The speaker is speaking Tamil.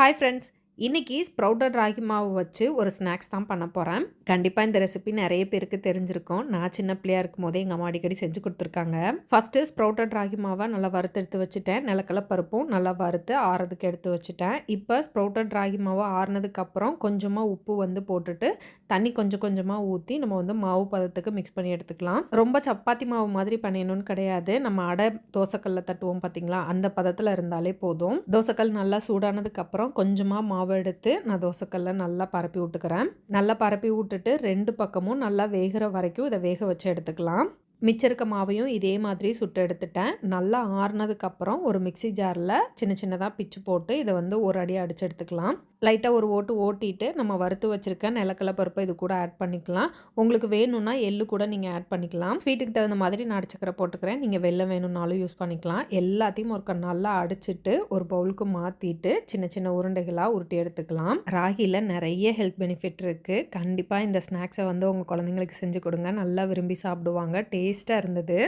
Hi friends, இன்னைக்கு ஸ்ப்ரௌட்டட் ராகி மாவு வச்சு ஒரு ஸ்நாக்ஸ் தான் பண்ண போகிறேன் கண்டிப்பாக இந்த ரெசிபி நிறைய பேருக்கு தெரிஞ்சிருக்கும். நான் சின்ன பிள்ளையா இருக்கும் போதே எங்கள் அம்மா அடிக்கடி செஞ்சு கொடுத்துருக்காங்க. ஃபஸ்ட்டு ஸ்ப்ரௌட்டட் ராகி மாவை நல்லா வறுத்து எடுத்து வச்சுட்டேன். நிலக்கடலை பருப்பும் நல்லா வறுத்து ஆறதுக்கு எடுத்து வச்சுட்டேன். இப்போ ஸ்ப்ரௌட்டட் ராகி மாவு ஆறுனதுக்கப்புறம் கொஞ்சமாக உப்பு வந்து போட்டுட்டு தண்ணி கொஞ்சம் கொஞ்சமாக ஊற்றி நம்ம வந்து மாவு பதத்துக்கு மிக்ஸ் பண்ணி எடுத்துக்கலாம். ரொம்ப சப்பாத்தி மாவு மாதிரி பண்ணிடணும்னு கிடையாது. நம்ம அடை தோசைக்கல்ல தட்டுவோம் பார்த்தீங்களா அந்த பதத்தில் இருந்தாலே போதும். தோசைக்கல் நல்லா சூடானதுக்கப்புறம் கொஞ்சமாக மாவு எடுத்து நான் தோசைக்கல்ல நல்லா பரப்பி விட்டுக்கிறேன் நல்லா பரப்பி விட்டுட்டு ரெண்டு பக்கமும் நல்லா வேகிற வரைக்கும் இதை வேக வச்சு எடுத்துக்கலாம். மிச்சம் இருக்க மாவையும் இதே மாதிரி சுட்டு எடுத்துட்டேன். நல்லா ஆறுனதுக்கப்புறம் ஒரு மிக்ஸி ஜாரில் சின்ன சின்னதாக பிச்சு போட்டு இதை வந்து ஒரு அடி அடித்து எடுத்துக்கலாம். லைட்டாக ஒரு ஓட்டு ஓட்டிட்டு நம்ம வறுத்து வச்சுருக்க நிலக்கடலை பருப்பை இது கூட ஆட் பண்ணிக்கலாம். உங்களுக்கு வேணும்னா எள்ளு கூட நீங்கள் ஆட் பண்ணிக்கலாம். ஸ்வீட்டுக்கு தகுந்த மாதிரி நான் அடிச்சுக்கிற போட்டுக்கிறேன். நீங்கள் வெள்ளம் வேணும்னாலும் யூஸ் பண்ணிக்கலாம். எல்லாத்தையும் ஒரு நல்லா அடிச்சிட்டு ஒரு பவுலுக்கு மாற்றிட்டு சின்ன சின்ன உருண்டைகளாக உருட்டி எடுத்துக்கலாம். ராகியில் நிறைய ஹெல்த் பெனிஃபிட் இருக்குது கண்டிப்பாக இந்த ஸ்நாக்ஸை வந்து உங்கள் குழந்தைங்களுக்கு செஞ்சு கொடுங்க. நல்லா விரும்பி சாப்பிடுவாங்க. டேஸ்ட்டாக இருந்தது.